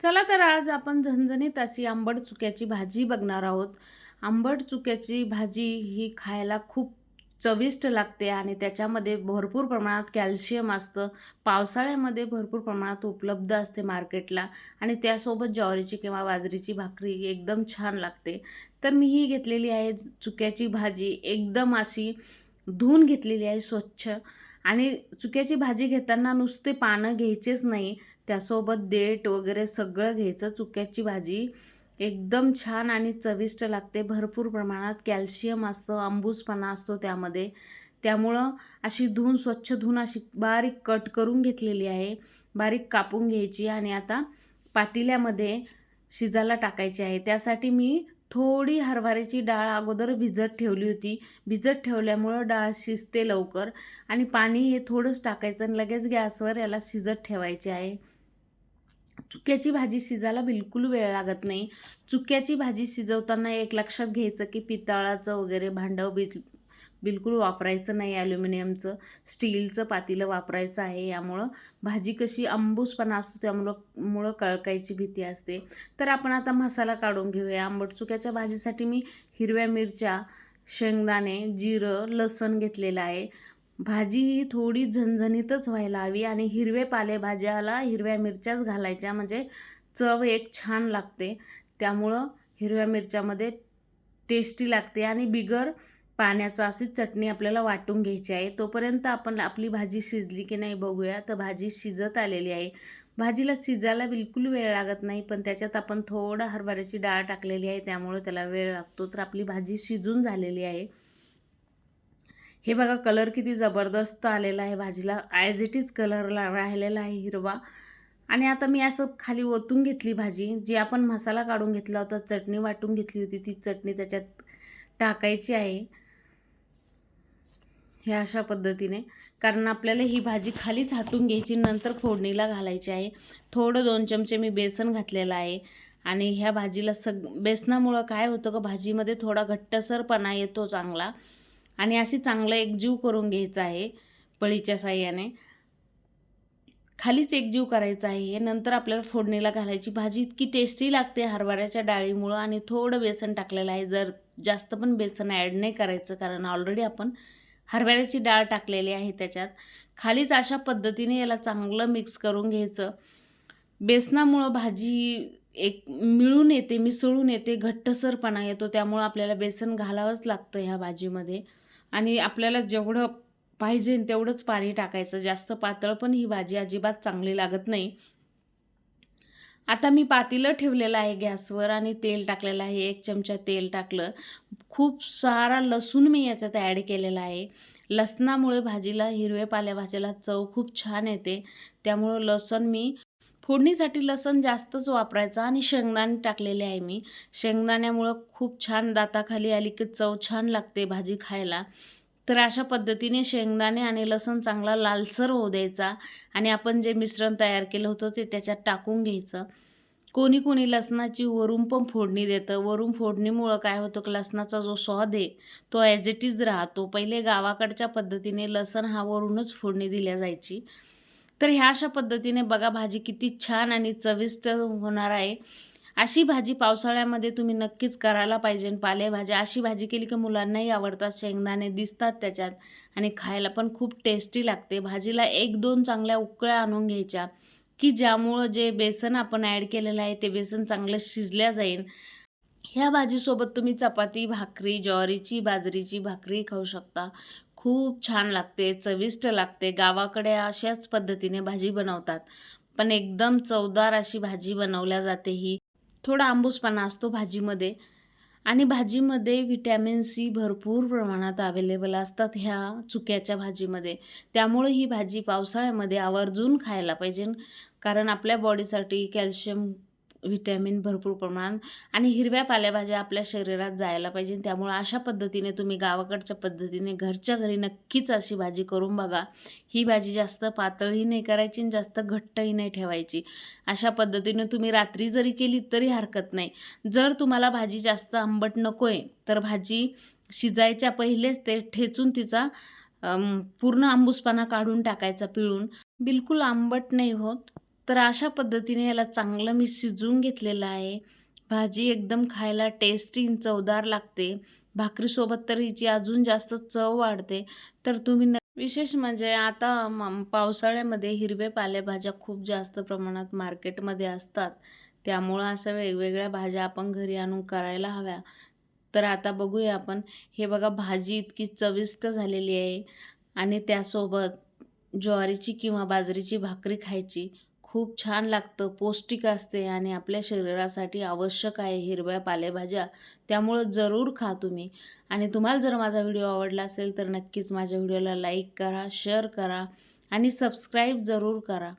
चला तर आज आपण झणझणीत अशी आंबट चुक्याची भाजी बघणार आहोत. आंबट चुक्याची भाजी ही खायला खूप चविष्ट लागते आणि त्याच्यामध्ये भरपूर प्रमाणात कॅल्शियम असतं. पावसाळ्यामध्ये भरपूर प्रमाणात उपलब्ध असते मार्केटला आणि त्यासोबत ज्वारीची किंवा बाजरीची भाकरी एकदम छान लागते. तर मी ही घेतलेली आहे चुक्याची भाजी. एकदम अशी धुवून घेतलेली आहे स्वच्छ. आणि चुक्याची भाजी घेताना नुसते पानं घ्यायचेच नाही. त्यासोबत देठ वगैरे सगळं घ्यायचं. चुक्याची भाजी एकदम छान आणि चविष्ट लागते. भरपूर प्रमाणात कॅल्शियम असतं आंबूसपणा असतो त्यामध्ये. त्यामुळं अशी धुवून स्वच्छ धुवून अशी बारीक कट करून घेतलेली आहे. बारीक कापून घ्यायची आणि आता पातेल्यामध्ये शिजायला टाकायची आहे. त्यासाठी मी थोडी हरभऱ्याची डाळ अगोदर भिजत ठेवली होती. भिजत ठेवल्यामुळं डाळ शिजते लवकर आणि पाणी हे थोडंच टाकायचं आणि लगेच गॅसवर याला शिजत ठेवायचे आहे. चुक्याची भाजी शिजायला बिलकुल वेळ लागत नाही. चुक्याची भाजी शिजवताना एक लक्षात घ्यायचं की पितळाचं वगैरे भांडं बिल बिलकुल वापरायचं नाही ॲल्युमिनियमचं. स्टीलचं पातेलं वापरायचं आहे यामुळं. भाजी कशी आंबूसपणा असतो त्यामुळं मुळं कळकायची भीती असते. तर आपण आता मसाला काढून घेऊया. आंबट चुक्याच्या भाजीसाठी मी हिरव्या मिरच्या शेंगदाणे जिरं लसण घेतलेलं आहे. भाजी ही थोडी झणझणीतच व्हायला हवी आणि हिरवे पालेभाज्याला हिरव्या मिरच्याच घालायच्या. म्हणजे चव एक छान लागते. त्यामुळं हिरव्या मिरच्यामध्ये टेस्टी लागते आणि बिगर पाण्याचं अशी चटणी आपल्याला वाटून घ्यायची आहे. तोपर्यंत आपण आपली भाजी शिजली की नाही बघूया. तर भाजी शिजत आलेली आहे. भाजीला शिजायला बिलकुल वेळ लागत नाही पण त्याच्यात आपण थोडं हरभऱ्याची डाळ टाकलेली आहे त्यामुळं त्याला वेळ लागतो. तर आपली भाजी शिजून झालेली आहे. हे बघा कलर किती जबरदस्त आलेला आहे भाजीला. ॲज इट इज कलर राहिलेला आहे हिरवा. आणि आता मी असं खाली ओतून घेतली भाजी. जी आपण मसाला काढून घेतला होता चटणी वाटून घेतली होती ती चटणी त्याच्यात टाकायची आहे. हे अशा पद्धतीने. कारण आपल्याला ही भाजी खालीच हाटून घ्यायची नंतर फोडणीला घालायची आहे. थोडं दोन चमचे मी बेसन घातलेलं आहे. आणि ह्या भाजीला सग बेसनामुळं काय होतं का भाजीमध्ये थोडा घट्टसरपणा येतो चांगला. आणि अशी चांगलं एकजीव करून घ्यायचं आहे पळीच्या साह्याने. खालीच एकजीव करायचा आहे हे. नंतर आपल्याला फोडणीला घालायची. भाजी इतकी टेस्टी लागते हरभऱ्याच्या डाळीमुळं. आणि थोडं बेसन टाकलेलं आहे. जर जास्त पण बेसन ॲड नाही करायचं कारण ऑलरेडी आपण हरभऱ्याची डाळ टाकलेली आहे त्याच्यात. खालीच अशा पद्धतीने याला चांगलं मिक्स करून घ्यायचं. बेसनामुळं भाजी एक मिळून येते मिसळून येते घट्टसरपणा येतो. त्यामुळं आपल्याला बेसन घालावंच लागतं ह्या भाजीमध्ये. आणि आपल्याला जेवढं पाहिजे तेवढंच पाणी टाकायचं. जास्त पातळ पण ही भाजी अजिबात चांगली लागत नाही. आता मी पातेलं ठेवलेलं आहे गॅसवर आणि तेल टाकलेलं आहे. एक चमचा तेल टाकलं. खूप सारा लसूण मी याच्यात ॲड केलेला आहे. लसणामुळे भाजीला हिरवे पालेभाजीला चव खूप छान येते. त्यामुळं लसण मी फोडणीसाठी लसण जास्तच वापरायचं आणि शेंगदाणे टाकलेले आहे मी. शेंगदाण्यामुळं खूप छान दाताखाली आली की चव छान लागते भाजी खायला. तर अशा पद्धतीने शेंगदाणे आणि लसूण चांगला लालसर होऊ द्यायचा आणि आपण जे मिश्रण तयार केलं होतं ते त्याच्यात टाकून घ्यायचं. कोणी कोणी लसणाची वरून पण फोडणी देतं. वरून फोडणीमुळं काय होतं की लसणाचा जो स्वाद आहे तो ॲज इट इज राहतो. पहिले गावाकडच्या पद्धतीने लसण हा वरूनच फोडणी दिल्या जायची. तर ह्या अशा पद्धतीने बघा भाजी किती छान आणि चविष्ट होणार आहे. अशी भाजी पावसाळ्यामध्ये तुम्ही नक्कीच करायला पाहिजे पालेभाज्या अशी भाजी केली की मुलांनाही आवडतात शेंगदाणे दिसतात त्याच्यात आणि खायला पण खूप टेस्टी लागते. भाजीला एक दोन चांगल्या उकळ्या आणून घ्यायच्या की ज्यामुळं जे बेसन आपण ॲड केलेलं आहे ते बेसन चांगलं शिजल्या जाईल. ह्या भाजीसोबत तुम्ही चपाती भाकरी ज्वारीची बाजरीची भाकरी खाऊ शकता. खूप छान लागते चविष्ट लागते. गावाकडे अशाच पद्धतीने भाजी बनवतात. पण एकदम चवदार अशी भाजी बनवल्या जाते ही. थोडा आंबूसपणा असतो भाजीमध्ये. आणि भाजीमध्ये व्हिटॅमिन सी भरपूर प्रमाणात अवेलेबल असतात ह्या चुक्याच्या भाजीमध्ये. त्यामुळे ही भाजी पावसाळ्यामध्ये आवर्जून खायला पाहिजे. कारण आपल्या बॉडीसाठी कॅल्शियम व्हिटॅमिन भरपूर प्रमाणात आणि हिरव्या पालेभाज्या आपल्या शरीरात जायला पाहिजे. त्यामुळे अशा पद्धतीने तुम्ही गावाकडच्या पद्धतीने घरच्या घरी नक्कीच अशी भाजी करून बघा. ही भाजी जास्त पातळही नाही करायची आणि जास्त घट्टही नाही ठेवायची. अशा पद्धतीने तुम्ही रात्री जरी केली तरी हरकत नाही. जर तुम्हाला भाजी जास्त आंबट नको आहे तर भाजी शिजायच्या पहिलेच ते ठेचून तिचा पूर्ण आंबूसपणा काढून टाकायचा पिळून. बिलकुल आंबट नाही होत. तर अशा पद्धतीने याला चांगलं मी शिजवून घेतलेलं आहे. भाजी एकदम खायला टेस्टी चवदार लागते. भाकरीसोबत तर हिची अजून जास्त चव वाढते. तर तुम्ही न विशेष म्हणजे आता पावसाळ्यामध्ये हिरवे पालेभाज्या खूप जास्त प्रमाणात मार्केटमध्ये असतात. त्यामुळं अशा वेगवेगळ्या भाज्या आपण घरी आणून करायला हव्या. तर आता बघूया आपण. हे बघा भाजी इतकी चविष्ट झालेली आहे. आणि त्यासोबत ज्वारीची किंवा बाजरीची भाकरी खायची. खूप छान लागतं पौष्टिक असते आणि आपल्या शरीरासाठी आवश्यक आहे हिरव्या पालेभाज्या. त्यामुळं जरूर खा तुम्ही. आणि तुम्हाला जर माझा व्हिडिओ आवडला असेल तर नक्कीच माझ्या व्हिडिओला लाईक करा शेअर करा आणि सबस्क्राईब जरूर करा.